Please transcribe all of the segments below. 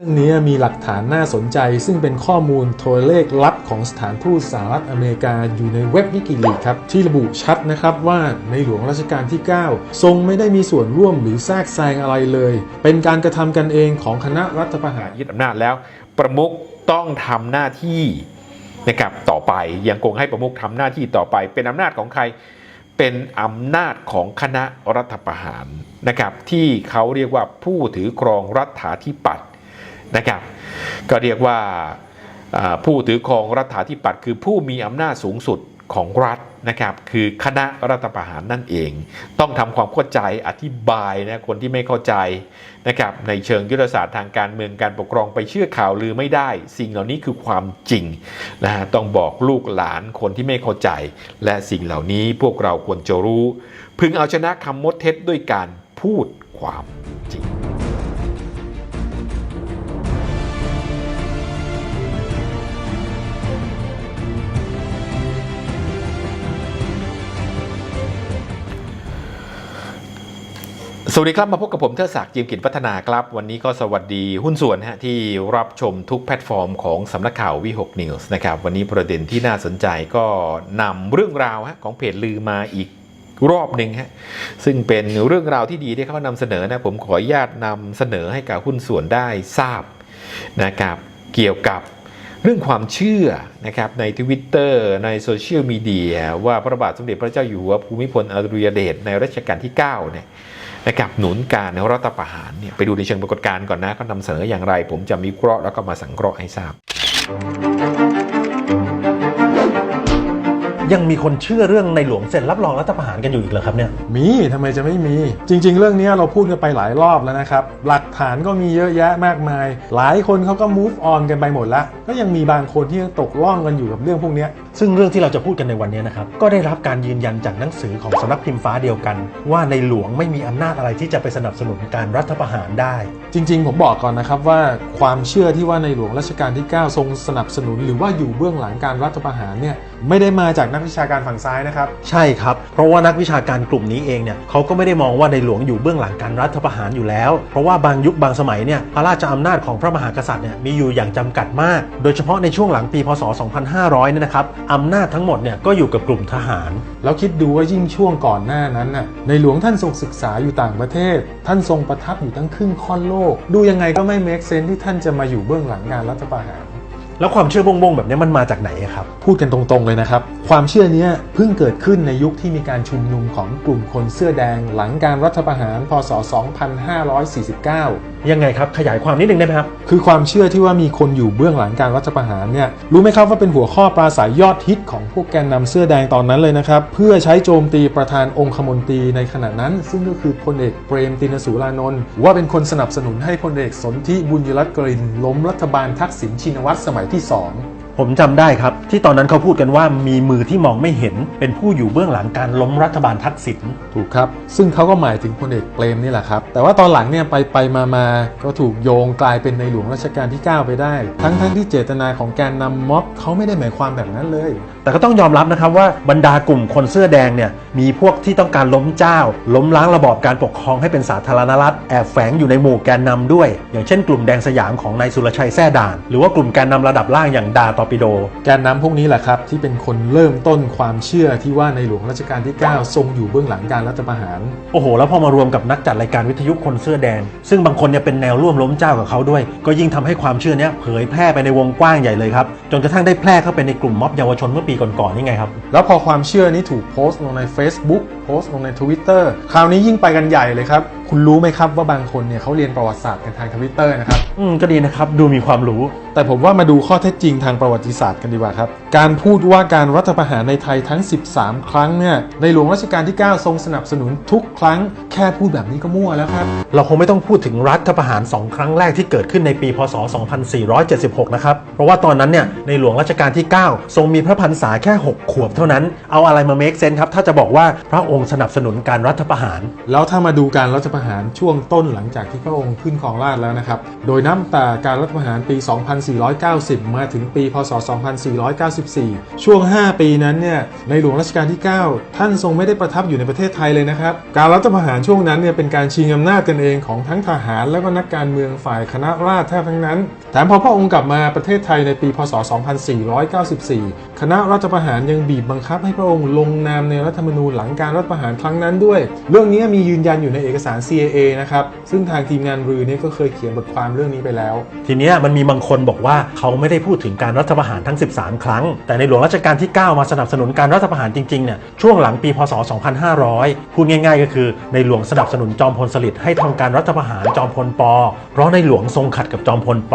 เรื่องนี้มีหลักฐานน่าสนใจ ซึ่งเป็นข้อมูลโทรเลขลับของสถานทูตสหรัฐอเมริกาอยู่ในเว็บวิกิลีครับ ที่ระบุชัดนะครับว่าในหลวงรัชกาลที่ 9 ทรงไม่ได้มีส่วนร่วมหรือแทรกแซงอะไรเลย เป็นการกระทำกันเองของคณะรัฐประหารยึดอำนาจแล้ว ประมุขต้องทำหน้าที่นะครับต่อไปยังคงให้ประมุขทำหน้าที่ต่อไป เป็นอำนาจของใครเป็นอำนาจของคณะรัฐประหารนะครับที่เขาเรียกว่าผู้ถือครองรัฐาธิปัตย์ นะครับ ก็เรียกว่าผู้ถือครองรัฐาธิปัตย์คือผู้มีอำนาจสูงสุดของรัฐนะครับ คือคณะรัฐประหารนั่นเอง ต้องทำความเข้าใจอธิบายนะคนที่ไม่เข้าใจนะครับในเชิงยุทธศาสตร์ทางการเมืองการปกครองไปเชื่อข่าวลือไม่ได้ สิ่งเหล่านี้คือความจริงนะฮะต้องบอกลูกหลานคนที่ไม่เข้าใจ และสิ่งเหล่านี้พวกเราควรจะรู้ พึงเอาชนะคำมดเท็จด้วยการพูดความจริง สวัสดีครับ มาพบกับผมเทอศักดิ์จิมกิจพัฒนาครับ วันนี้ก็สวัสดีหุ้นส่วนฮะที่รับชมทุกแพลตฟอร์มของสำนักข่าววิหกนิวส์นะครับ วันนี้ประเด็นที่น่าสนใจก็นำเรื่องราวฮะของเพจลือมาอีกรอบหนึ่งฮะซึ่งเป็นเรื่องราวที่ดีที่เขานำเสนอนะผมขออนุญาตนำเสนอให้กับหุ้นส่วนได้ทราบนะครับเกี่ยวกับเรื่องความเชื่อนะครับในทวิตเตอร์ในโซเชียลมีเดียว่าพระบาทสมเด็จพระเจ้าอยู่หัวภูมิพลอดุลยเดชในรัชกาลที่9เนี่ย นะครับหนุนการรัฐประหารเนี่ยไปดูในเชิงปรากฏการณ์ก่อนนะเขานำเสนออย่างไร ผมจะมีเคราะห์แล้วก็มาสังเคราะห์ให้ทราบ ยังมีคนเชื่อเรื่องในหลวงเซ็นรับรองรัฐประหารกันอยู่อีกเหรอครับเนี่ยมีทำไมจะไม่มี จริง ๆ เรื่องนี้เราพูดกันไปหลายรอบแล้วนะครับ หลักฐานก็มีเยอะแยะมากมาย หลายคนเขาก็ move on กันไปหมดแล้วก็ยังมีบางคนที่ยังตกล่องกันอยู่กับเรื่องพวกเนี้ย ซึ่งเรื่องที่เราจะพูดกันในวันนี้นะครับ ก็ได้รับการยืนยันจากหนังสือของสำนักพิมพ์ฟ้าเดียวกัน ว่าในหลวงไม่มีอำนาจอะไรที่จะไปสนับสนุนการรัฐประหารได้ จริง ๆ ผมบอกก่อนนะครับว่าความเชื่อที่ว่าในหลวงรัชกาลที่ 9 ทรงสนับสนุน หรือว่าอยู่เบื้องหลังการรัฐประหารเนี่ยไม่ได้มาจากนักวิชาการฝั่งซ้ายนะครับ ใช่ครับ เพราะว่านักวิชาการกลุ่มนี้เองเนี่ยเขาก็ไม่ได้มองว่าในหลวงอยู่เบื้องหลังการรัฐประหารอยู่แล้ว เพราะว่าบางยุคบางสมัยเนี่ยพระราชอำนาจของพระมหากษัตริย์เนี่ยมีอยู่อย่างจำกัดมาก โดยเฉพาะในช่วงหลังปีพศ 2500เนี่ยนะครับอำนาจทั้งหมดเนี่ยก็อยู่กับกลุ่มทหาร แล้วคิดดูว่ายิ่งช่วงก่อนหน้านั้นน่ะในหลวงท่านทรงศึกษาอยู่ต่างประเทศ ท่านทรงประทับอยู่ทั้งครึ่งค่อนโลก ดูยังไงก็ไม่ make sense ที่ท่านจะมาอยู่เบื้องหลังการรัฐประหารแล้วความเชื่อบงๆแบบนี้มันมาจากไหนอะครับ พูดกันตรงๆเลยนะครับ ความเชื่อเนี้ยเพิ่งเกิดขึ้นในยุคที่มีการชุมนุมของกลุ่มคนเสื้อแดง หลังการรัฐประหารพศ 2549ยังไงครับขยายความนิดนึงได้ไหมครับ คือความเชื่อที่ว่ามีคนอยู่เบื้องหลังการรัฐประหารเนี่ยรู้ไหมครับว่าเป็นหัวข้อปราศัยยอดฮิตของพวกแกนนำเสื้อแดงตอนนั้นเลยนะครับ เพื่อใช้โจมตีประธานองคมนตรีในขณะนั้น ซึ่งก็คือพลเอกเปรมตินสุรานนท์ว่าเป็นคนสนับสนุนให้พลเอกสนธิบุญยรัตน์กรินล้มรัฐบาลทักษิณชินวัตรสมัยที่สอง ผมจำได้ครับ ที่ตอนนั้นเขาพูดกันว่ามีมือที่มองไม่เห็น เป็นผู้อยู่เบื้องหลังการล้มรัฐบาลทักษิณถูกครับ ซึ่งเขาก็หมายถึงพลเอกเปรมนี่แหละครับ แต่ว่าตอนหลังเนี่ยไปไปมามาก็ถูกโยงกลายเป็นในหลวงรัชกาลที่ 9 ไปได้ ทั้งทั้งที่เจตนาของการนนำม็อบเขาไม่ได้หมายความแบบนั้นเลยแต่ก็ต้องยอมรับนะครับว่าบรรดากลุ่มคนเสื้อแดงเนี่ยมีพวกที่ต้องการล้มเจ้า ล้มล้างระบอบการปกครองให้เป็นสาธารณรัฐแอบแฝงอยู่ในหมู่แกนนำด้วย อย่างเช่นกลุ่มแดงสยามของนายสุรชัยแท่ด่าน หรือว่ากลุ่มแกนนำระดับล่างอย่างดาตอร์ปิโด แกนนำพวกนี้แหละครับที่เป็นคนเริ่มต้นความเชื่อที่ว่าในหลวงรัชกาลที่ 9 ทรงอยู่เบื้องหลังการรัฐประหาร โอ้โห แล้วพอมารวมกับนักจัดรายการวิทยุคนเสื้อแดง ซึ่งบางคนเนี่ยเป็นแนวร่วมล้มเจ้ากับเขาด้วย ก็ยิ่งทำให้ความเชื่อเนี้ยเผยแพร่ไปในวงกว้างใหญ่เลยครับจนกระทั่งได้แพร่เข้าไปในกลุ่มม็อบเยาวชนเมื่อปีก่อนๆนี่ไงครับ แล้วพอความเชื่อนี้ถูกโพสต์ลงใน Facebook โพสต์ลงใน Twitter คราวนี้ยิ่งไปกันใหญ่เลยครับ คุณรู้ไหมครับว่าบางคนเนี่ยเขาเรียนประวัติศาสตร์กันทาง Twitter นะครับ อืมก็ดีนะครับ ดูมีความรู้ แต่ผมว่ามาดูข้อเท็จจริงทางประวัติศาสตร์กันดีกว่าครับ การพูดว่าการรัฐประหารในไทยทั้ง 13 ครั้งเนี่ยในหลวงรัชกาลที่ 9 ทรงสนับสนุนทุกครั้งแค่พูดแบบนี้ก็มั่วแล้วครับ เราคงไม่ต้องพูดถึงรัฐประหาร 2 ครั้งแรกที่เกิดขึ้นในปี พศ 2476 นะครับ เพราะว่าตอนนั้นเนี่ยในหลวงรัชกาลที่ 9 ทรงมีพระพรรษาแค่ 6 ขวบเท่านั้น เอาอะไรมา make sense ครับถ้าจะบอกว่าพระองค์สนับสนุนการรัฐประหาร แล้วถ้ามาดูการรัฐประประหารช่วงต้นหลังจากที่พระองค์ขึ้นครองราชแล้วนะครับ โดยนับแต่การรัฐประหารปี 2490 มาถึงปีพศ 2494 ช่วง 5 ปีนั้นเนี่ยในหลวงรัชกาลที่ 9 ท่านทรงไม่ได้ประทับอยู่ในประเทศไทยเลยนะครับ การรัฐประหารช่วงนั้นเนี่ยเป็นการชิงอำนาจกันเองของทั้งทหารและก็นักการเมืองฝ่ายคณะราษฎรแทบทั้งนั้นแถมพอพระองค์กลับมาประเทศไทยในปี พศ 2494 คณะรัฐประหารยังบีบบังคับให้พระองค์ลงนามในรัฐธรรมนูญหลังการรัฐประหารครั้งนั้นด้วย เรื่องนี้มียืนยันอยู่ในเอกสาร CIA นะครับ ซึ่งทางทีมงานรือเนี่ยก็เคยเขียนบทความเรื่องนี้ไปแล้ว ทีเนี้ยมันมีบางคนบอกว่าเขาไม่ได้พูดถึงการรัฐประหารทั้ง 13 ครั้ง แต่ในหลวงรัชกาลที่ 9 มาสนับสนุนการรัฐประหารจริงๆเนี่ยช่วงหลังปีพศ 2500 พูดง่ายๆ ก็คือในหลวงสนับสนุนจอมพลสฤษดิ์ให้ทำการรัฐประหารจอมพลป เพราะในหลวงทรงขัดกับจอมพลป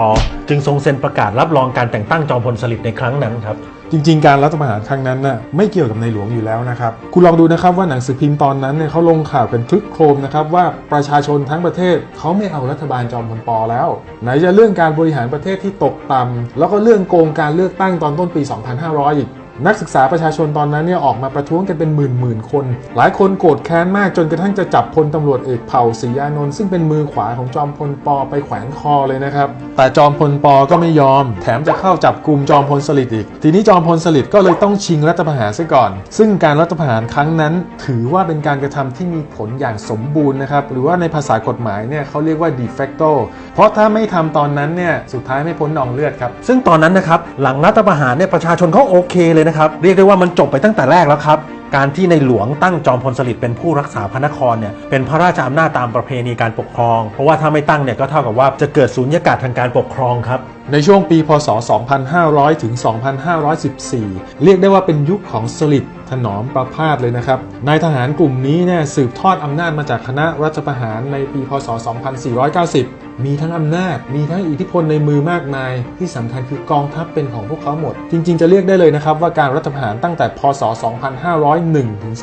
จึงทรงเซ็นประกาศรับรองการแต่งตั้งจอมพลสฤษดิ์ในครั้งนั้นครับ จริง ๆ การรัฐประหารครั้งนั้นน่ะไม่เกี่ยวกับในหลวงอยู่แล้วนะครับ คุณลองดูนะครับว่าหนังสือพิมพ์ตอนนั้นเนี่ยเขาลงข่าวกันคลึกโครมนะครับว่าประชาชนทั้งประเทศเขาไม่เอารัฐบาลจอมพลปอแล้ว ไหนจะเรื่องการบริหารประเทศที่ตกต่ำแล้วก็เรื่องโกงการเลือกตั้งตอนต้นปี 2500อีก นักศึกษาประชาชนตอนนั้นเนี่ยออกมาประท้วงกันเป็นหมื่นหมื่นๆคน หลายคนโกรธแค้นมากจนกระทั่งจะจับพลตำรวจเอกเผ่าศรีอานนท์ซึ่งเป็นมือขวาของจอมพลปอไปแขวนคอเลยนะครับ แต่จอมพลปอก็ไม่ยอม แถมจะเข้าจับกลุ่มจอมพลสฤษดิ์อีก ทีนี้จอมพลสฤษดิ์ก็เลยต้องชิงรัฐประหารซะก่อน ซึ่งการรัฐประหารครั้งนั้น ถือว่าเป็นการกระทำที่มีผลอย่างสมบูรณ์นะครับหรือว่าในภาษากฎหมายเนี่ยเขาเรียกว่า de facto เพราะถ้าไม่ทำตอนนั้นเนี่ยสุดท้ายไม่พ้นหนองเลือดครับซึ่งตอนนั้นนะครับหลังรัฐประหารเนี่ยประชาชนเขาโอเคเลยนะครับ เรียกได้ว่ามันจบไปตั้งแต่แรกแล้วครับ การที่ในหลวงตั้งจอมพลสฤษดิ์เป็นผู้รักษาพระนครเนี่ยเป็นพระราชอำนาจตามประเพณีการปกครอง เพราะว่าถ้าไม่ตั้งเนี่ยก็เท่ากับว่าจะเกิดสูญญากาศทางการปกครองครับในช่วงปีพศ 2500 ถึง 2514 เรียกได้ว่าเป็นยุคของสลิดถนอมประพาสเลยนะครับ นายทหารกลุ่มนี้เนี่ยสืบทอดอำนาจมาจากคณะรัฐประหารในปีพศ 2490 มีทั้งอำนาจ มีทั้งอิทธิพลในมือมากมาย ที่สำคัญคือกองทัพเป็นของพวกเขาหมด จริง ๆ จะเรียกได้เลยนะครับว่าการรัฐประหารตั้งแต่พศ 2501 ถึง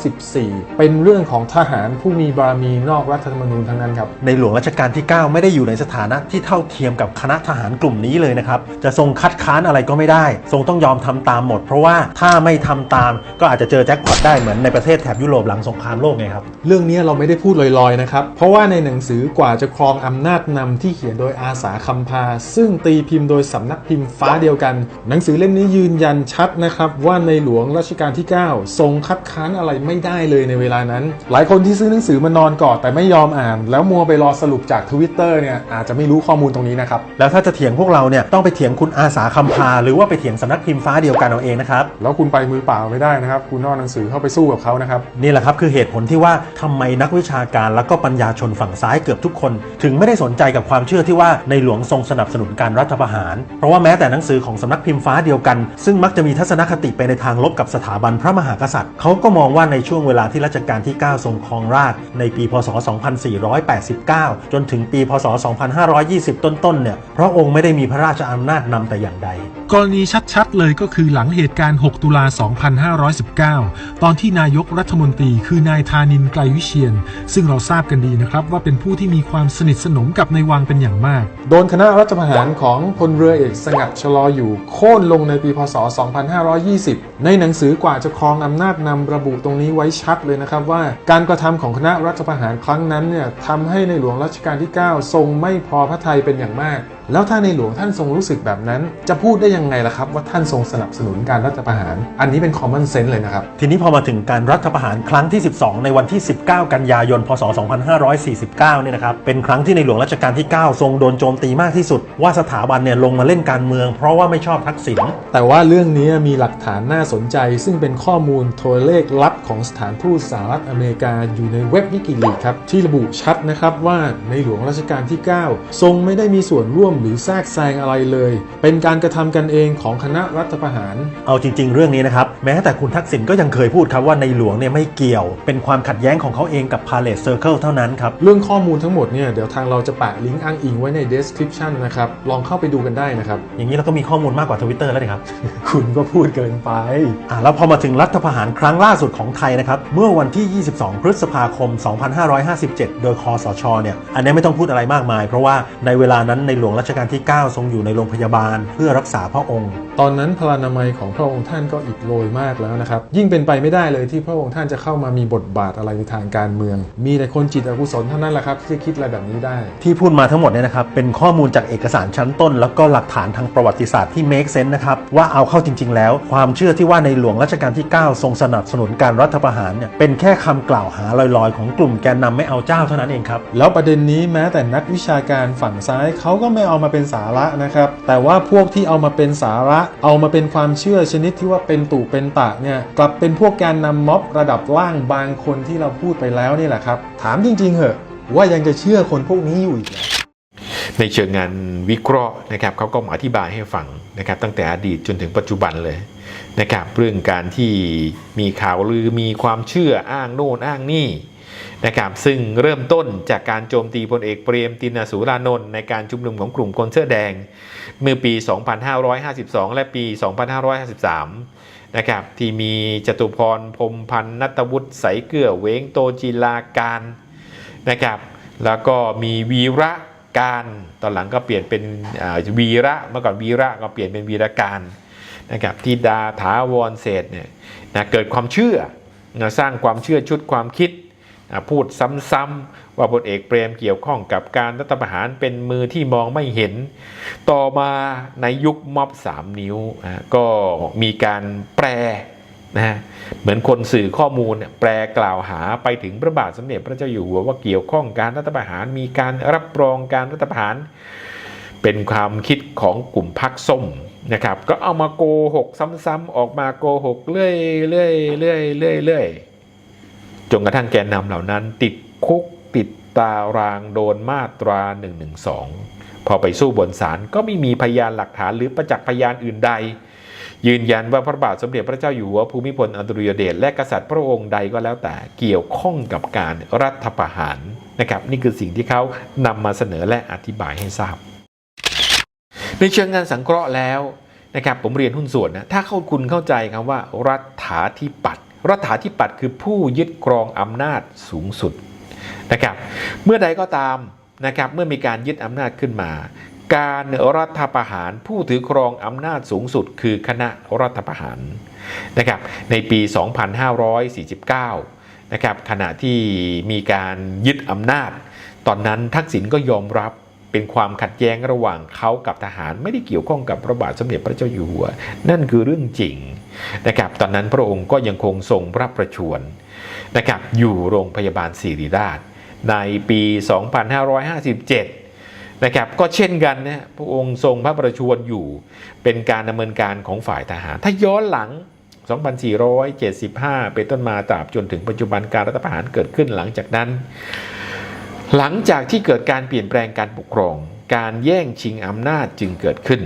2514 เป็นเรื่องของทหารผู้มีบารมีนอกรัฐธรรมนูญทั้งนั้นครับ ในหลวงรัชกาลที่ 9 ไม่ได้อยู่ในสถานะที่เท่าเทียมกับคณะทหารกลุ่มนี้เลยนะครับ จะทรงคัดค้านอะไรก็ไม่ได้ ทรงต้องยอมทำตามหมด เพราะว่าถ้าไม่ทำตามก็อาจจะเจอแจ็คพอตได้เหมือนในประเทศแถบยุโรปหลังสงครามโลกไงครับ เรื่องนี้เราไม่ได้พูดลอยๆนะครับ เพราะว่าในหนังสือกว่าจะครองอำนาจนำที่เขียนโดยอาสาคำพา ซึ่งตีพิมพ์โดยสำนักพิมพ์ฟ้าเดียวกัน หนังสือเล่มนี้ยืนยันชัดนะครับ ว่าในหลวงรัชกาลที่ 9 ทรงคัดค้านอะไรไม่ได้เลยในเวลานั้น หลายคนที่ซื้อหนังสือมานอนก่อนแต่ไม่ยอมอ่าน แล้วมัวไปรอสรุปจากทวิตเตอร์เนี่ยอาจจะไม่รู้ข้อมูลตรงนี้นะครับแล้วถ้าจะเถียงพวกเราเนี่ยต้องไปเถียงคุณอาสาคำพา หรือว่าไปเถียงสำนักพิมพ์ฟ้าเดียวกันเอาเองนะครับแล้วคุณไปมือเปล่าไม่ได้นะครับคุณต้องเอาหนังสือเข้าไปสู้กับเขานะครับนี่แหละครับคือเหตุผลที่ว่าทำไมนักวิชาการแล้วก็ปัญญาชนฝั่งซ้ายเกือบทุกคน ถึงไม่ได้สนใจกับความเชื่อที่ว่าในหลวงทรงสนับสนุนการรัฐประหาร เพราะว่าแม้แต่หนังสือของสำนักพิมพ์ฟ้าเดียวกัน ซึ่งมักจะมีทัศนคติไปในทางลบกับสถาบันพระมหากษัตริย์ เขาก็มองว่าในช่วงเวลาที่รัชกาลที่ 9 ทรงครองราชในปี พศ 2489 จนถึงปี พศ 2520 ต้นๆ เนี่ย พระองค์ไม่ได้มีพระราชอำนาจนำแต่อย่างใด กรณีชัดๆ เลยก็คือหลังเหตุการณ์ 6 ตุลา 2519 ตอนที่นายกรัฐมนตรีคือนายธานินไกลวิเชียน ซึ่งเราทราบกันดีนะครับว่าเป็นผู้ที่มีความสนิทสนนมกับในวังเป็นอย่างมาก โดนคณะรัฐประหารของพลเรือเอกสงัดชะลออยู่ โค่นลงในปีพศ 2520 ในหนังสือกว่าจะครองอำนาจนำระบุตรงนี้ไว้ชัดเลยนะครับว่า การกระทำของคณะรัฐประหารครั้งนั้นเนี่ยทำให้ในหลวงรัชกาลที่ 9 ทรงไม่พอพระทัยเป็นอย่างมาก แล้วถ้าในหลวงท่านทรงรู้สึกแบบนั้น จะพูดได้ยังไงล่ะครับ ว่าท่านทรงสนับสนุนการรัฐประหาร อันนี้เป็น common sense เลยนะครับ ทีนี้พอมาถึงการรัฐประหารครั้งที่ 12 ในวันที่ 19 กันยายน พศ 2549 เนี่ยนะครับ เป็นครั้งที่ในหลวงรัชกาลที่ 9 ทรงโดนโจมตีมากที่สุด ว่าสถาบันเนี่ยลงมาเล่นการเมือง เพราะว่าไม่ชอบทักษิณ แต่ว่าเรื่องนี้มีหลักฐานน่าสนใจ ซึ่งเป็นข้อมูลโทรเลขลับของสถานทูตสหรัฐอเมริกาอยู่ในเว็บวิกิลีกครับที่ระบุชัดนะครับว่าในหลวงรัชกาลที่ 9 ทรงไม่ได้มีส่วนร่วมหรือแทรกแซงอะไรเลย เป็นการกระทำกันเองของคณะรัฐประหาร เอาจริง ๆ เรื่องนี้นะครับ แม้แต่คุณทักษิณก็ยังเคยพูดครับว่าในหลวงเนี่ยไม่เกี่ยว เป็นความขัดแย้งของเขาเองกับ Palace Circle เท่านั้นครับ เรื่องข้อมูลทั้งหมดเนี่ยเดี๋ยวทางเราจะแปะลิงก์อ้างอิงไว้ใน description นะครับ ลองเข้าไปดูกันได้นะครับ อย่างนี้เราก็มีข้อมูลมากกว่าทวิตเตอร์แล้วนะครับ คุณก็พูดเกินไปอ่าแล้วพอมาถึงรัฐประหารครั้งล่าสุดของไทยนะครับเมื่อวันที่ 22 พฤษภาคม 2557 โดยคอสชเนี่ยอันนี้ไม่ต้องพูดอะไรมากมาย เพราะว่าในเวลานั้นในหลวงรัชรัชกาลที่ 9 ทรงอยู่ในโรงพยาบาลเพื่อรักษาพระองค์ ตอนนั้นพลานามัยของพระองค์ท่านก็อิดโรยมากแล้วนะครับ ยิ่งเป็นไปไม่ได้เลยที่พระองค์ท่านจะเข้ามามีบทบาทอะไรในทางการเมือง มีแต่คนจิตอกุศลเท่านั้นแหละครับที่จะคิดอะไรแบบนี้ได้ ที่พูดมาทั้งหมดเนี่ยนะครับเป็นข้อมูลจากเอกสารชั้นต้น แล้วก็หลักฐานทางประวัติศาสตร์ที่ make sense นะครับว่าเอาเข้าจริง ๆ แล้ว ความเชื่อที่ว่าในหลวงรัชกาลที่ 9 ทรงสนับสนุนการรัฐประหารเนี่ยเป็นแค่คำกล่าวหาลอยๆ ของกลุ่มแกนนำไม่เอาเจ้าเท่านั้นเองครับแล้วประเด็นนี้แม้แต่นักวิชาการฝั่งซ้ายเขาก็ไม่เอาเอามาเป็นสาระนะครับ แต่ว่าพวกที่เอามาเป็นสาระ เอามาเป็นความเชื่อชนิดที่ว่าเป็นตู่เป็นตะเนี่ยกลับเป็นพวกแกนนำม็อบระดับล่างบางคนที่เราพูดไปแล้วนี่แหละครับ ถามจริง ๆเหอะว่ายังจะเชื่อคนพวกนี้อยู่อีกเหรอในเชิงงานวิเคราะห์นะครับเขาก็มาอธิบายให้ฟังนะครับ ตั้งแต่อดีตจนถึงปัจจุบันเลยนะครับ เรื่องการที่มีข่าวลือมีความเชื่ออ้างโน่นอ้างนี่ นะครับซึ่งเริ่มต้นจากการโจมตีพลเอกเปรมตินสูรานนท์ในการชุมนุมของกลุ่มคนเสื้อแดง เมื่อปี 2552 และปี 2553 นะครับที่มีจตุพรพรมพันธ์นัตวุฒิใสเกื้อเวงโตจิลาการนะครับแล้วก็มีวีระการตอนหลังก็เปลี่ยนเป็นวีระเมื่อก่อนวีระก็เปลี่ยนเป็นวีระการนะครับที่ดาถาวรเศษเนี่ยนะเกิดความเชื่อนะสร้างความเชื่อชุดความคิด พูดซ้ำๆว่าพลเอกเปรมเกี่ยวข้องกับการรัฐประหารเป็นมือที่มองไม่เห็น ต่อมาในยุคม็อบ3นิ้วก็มีการแปลนะเหมือนคนสื่อข้อมูลแปลกล่าวหาไปถึงพระบาทสมเด็จพระเจ้าอยู่หัวว่าเกี่ยวข้องการรัฐประหารมีการรับรองการรัฐประหาร เป็นความคิดของกลุ่มพักส้มนะครับ ก็เอามาโกหกซ้ำๆออกมาโกหกเรื่อยๆเรื่อยๆเรื่อยๆ จนกระทั่งแกนนำเหล่านั้นติดคุกติดตารางโดนมาตรา 112 พอไปสู้บนศาลก็ไม่มีพยานหลักฐานหรือประจักษ์พยานอื่นใด ยืนยันว่าพระบาทสมเด็จพระเจ้าอยู่หัวภูมิพลอดุลยเดชและกษัตริย์พระองค์ใดก็แล้วแต่เกี่ยวข้องกับการรัฐประหารนะครับ นี่คือสิ่งที่เขานำมาเสนอและอธิบายให้ทราบ ในเชิงงานสังเคราะห์แล้วนะครับผมเรียนหุ้นส่วนนะถ้าเข้าคุณเข้าใจคำว่ารัฐาธิปัตย์ รัฐาธิปัตย์คือผู้ยึดครองอำนาจสูงสุดนะครับเมื่อใดก็ตามนะครับเมื่อมีการยึดอำนาจขึ้นมา การรัฐประหารผู้ถือครองอำนาจสูงสุด คือคณะรัฐประหารนะครับในปี 2549นะครับขณะที่มีการยึดอำนาจ ตอนนั้นทักษิณก็ยอมรับเป็นความขัดแย้งระหว่างเขากับทหารไม่ได้เกี่ยวข้องกับพระบาทสมเด็จพระเจ้าอยู่หัว นั่นคือเรื่องจริง นะครับตอนนั้นพระองค์ก็ยังคงทรงพระประชวรนะครับอยู่โรงพยาบาลศิริราช ในปี 2557นะครับก็เช่นกันนะพระองค์ทรงพระประชวรอยู่เป็นการดำเนินการของฝ่ายทหาร ถ้าย้อนหลัง 2475 เป็นต้นมาตราบจนถึงปัจจุบันการรัฐประหารเกิดขึ้นหลังจากนั้น หลังจากที่เกิดการเปลี่ยนแปลงการปกครอง การแย่งชิงอำนาจจึงเกิดขึ้น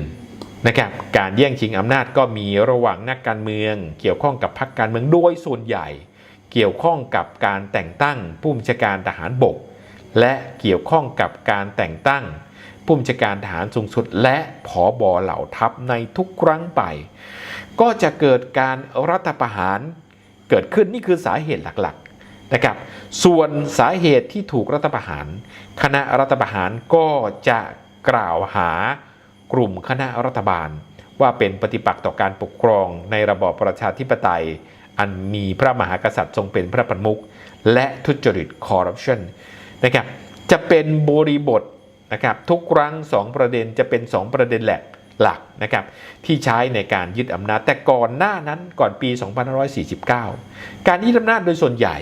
นะครับการแย่งชิงอำนาจก็มีระหว่างนักการเมือง เกี่ยวข้องกับพรรคการเมืองโดยส่วนใหญ่ เกี่ยวข้องกับการแต่งตั้งผู้บัญชาการทหารบก และเกี่ยวข้องกับการแต่งตั้งผู้บัญชาการทหารสูงสุด และผอบอเหล่าทัพในทุกครั้งไป ก็จะเกิดการรัฐประหารเกิดขึ้นนี่คือสาเหตุหลักๆนะครับส่วนสาเหตุที่ถูกรัฐประหาร คณะรัฐประหารก็จะกล่าวหา กลุ่มคณะรัฐบาล ว่าเป็นปฏิปักษ์ต่อการปกครองในระบอบประชาธิปไตย อันมีพระมหากษัตริย์ทรงเป็นพระประมุขและทุจริตคอร์รัปชันนะครับจะเป็นบริบทนะครับทุกครั้ง 2 ประเด็นจะเป็น 2 ประเด็นแหละหลักนะครับที่ใช้ในการยึดอำนาจแต่ก่อนหน้านั้นก่อนปี 2549 การยึดอำนาจโดยส่วนใหญ่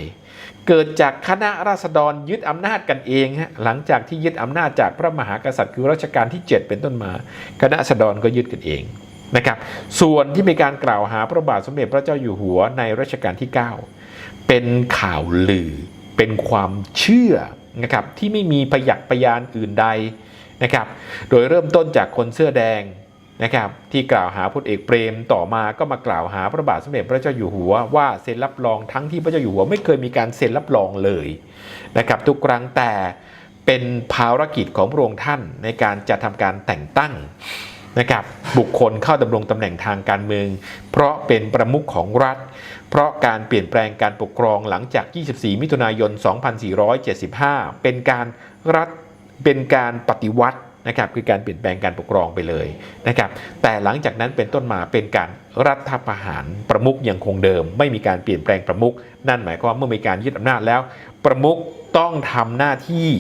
เกิดจากคณะราษฎรยึดอำนาจกันเองฮะหลังจากที่ยึดอำนาจจากพระมหากษัตริย์คือรัชกาลที่ 7 เป็นต้นมา คณะราษฎรก็ยึดกันเองนะครับ ส่วนที่มีการกล่าวหาพระบาทสมเด็จพระเจ้าอยู่หัวในรัชกาลที่ 9 เป็นข่าวลือ เป็นความเชื่อนะครับที่ไม่มีพยักพยานอื่นใดนะครับ โดยเริ่มต้นจากคนเสื้อแดง นะครับที่กล่าวหาพลเอกเปรมต่อมาก็มากล่าวหาพระบาทสมเด็จพระเจ้าอยู่หัวว่าเซ็นรับรองทั้งที่พระเจ้าอยู่หัวไม่เคยมีการเซ็นรับรองเลยนะครับทุกครั้งแต่เป็นภารกิจของพระองค์ท่านในการจะทำการแต่งตั้งนะครับบุคคลเข้าดำรงตำแหน่งทางการเมือง เพราะเป็นประมุขของรัฐ เพราะการเปลี่ยนแปลงการปกครองหลังจาก 24 มิถุนายน 2475 เป็นการรัฐเป็นการปฏิวัติ นะครับคือการเปลี่ยนแปลงการปกครองไปเลยนะครับแต่หลังจากนั้นเป็นต้นมาเป็นการรัฐประหารประมุขยังคงเดิม ไม่มีการเปลี่ยนแปลงประมุขนั่นหมายความว่าเมื่อมีการยึดอำนาจแล้ว ประมุขต้องทำหน้าที่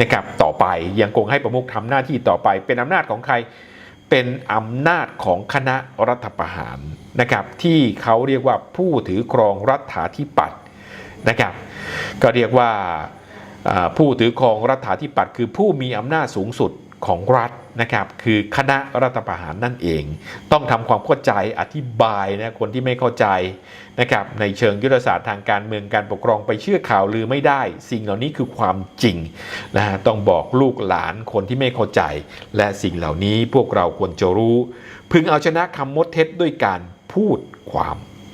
นะครับต่อไปยังคงให้ประมุขทำหน้าที่ต่อไป เป็นอำนาจของใครเป็นอำนาจของคณะรัฐประหารนะครับที่เขาเรียกว่าผู้ถือครองรัฐาธิปัตย์นะครับก็เรียกว่าอ่า ผู้ถือครองรัฐาธิปัตย์คือผู้มีอำนาจสูงสุดของรัฐนะครับคือคณะรัฐประหารนั่นเอง ต้องทำความเข้าใจอธิบายนะคนที่ไม่เข้าใจนะครับในเชิงยุทธศาสตร์ทางการเมืองการปกครองไปเชื่อข่าวลือไม่ได้ สิ่งเหล่านี้คือความจริงนะฮะต้องบอกลูกหลานคนที่ไม่เข้าใจ และสิ่งเหล่านี้พวกเราควรจะรู้ พึงเอาชนะคำมดเท็จด้วยการพูดความ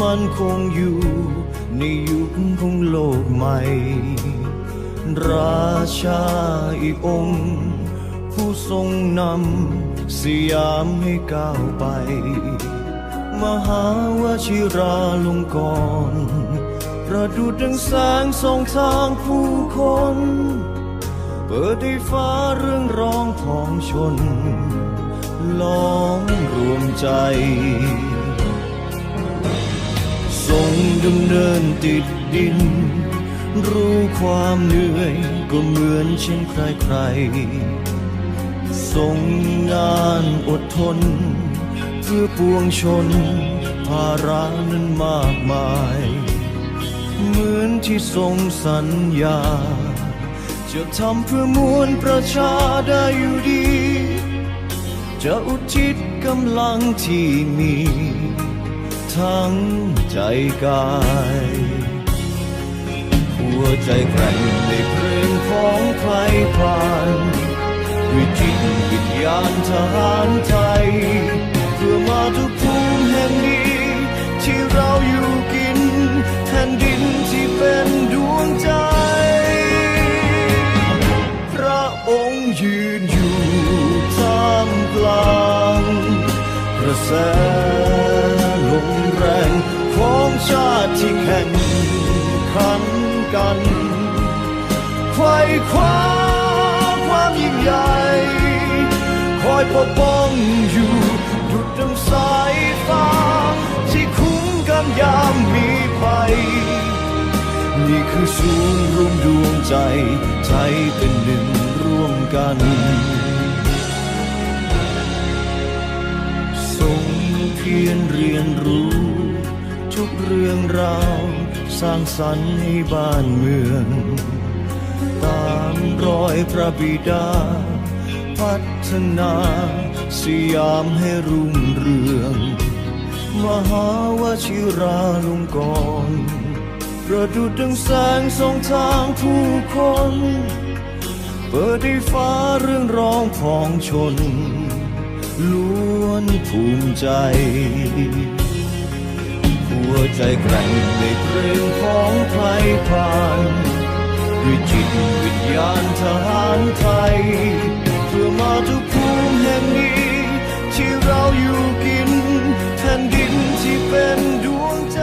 มันคงอยู่ในยุคของโลกใหม่ ราชาอีกองค์ ผู้ทรงนำสยามให้ก้าวไป มหาวชิราลงกรณประดุดดังแสงส่องทางผู้คน เปิดให้ฟ้าเรื่องร้องของชน ล้อมรวมใจ ดำเนินติดดิน รู้ความเหนื่อยก็เหมือนเช่นใครใครๆทรงงานอดทน เพื่อปวงชน ภาระนั้นมากมาย เหมือนที่ทรงสัญญา จะทำเพื่อมวลประชาได้อยู่ดี จะอุทิศกำลังที่มี ทั้งใจกาย หัวใจแกร่งในเพลงของใครผ่านด้วยจิตวิญญาณทหารไทย เพื่อมาทุกภูมิแห่งนี้ ที่เราอยู่กินแผ่นดินที่เป็นดวงใจ พระองค์ยืนอยู่ท่ามกลางกระแส ไขว้คว้าความยิ่งใหญ่คอยปกป้องอยู่ดุดดังสายฟ้าที่คุ้มกันยามมีภัยนี่คือศูนย์รวมดวงใจใจเป็นหนึ่งร่วมกันทรงเพียรเรียนรู้ ทุกเรื่องราว สร้างสรรค์ให้บ้านเมือง ตามรอยพระบิดา พัฒนาสยามให้รุ่งเรือง มหาวชิราลงกรประดุดดังแสงส่องทางผู้คน เปิดให้ฟ้าเรื่องร้องของชน ล้วนภูมิใจหัวใจแกร่งในเพลงของใครผ่าน ด้วยจิตวิญญาณทหารไทย เพื่อมาทุกภูมิแห่งนี้ ที่เราอยู่กินแผ่นดินที่เป็นดวงใจ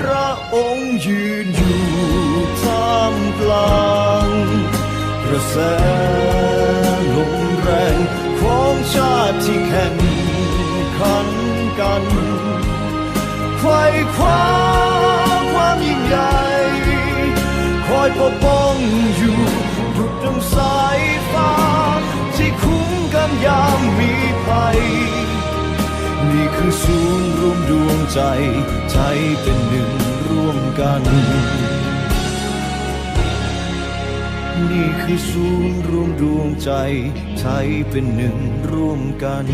พระองค์ยืนอยู่ท่ามกลางกระแส ไขว้คว้าความยิ่งใหญ่ คอยปกป้องอยู่ดุดดังสายฟ้า ที่คุ้มกันยามมีภัย นี่คือศูนย์รวมดวงใจใจเป็นหนึ่งร่วมกัน นี่คือศูนย์รวมดวงใจใช้เป็นหนึ่งร่วมกัน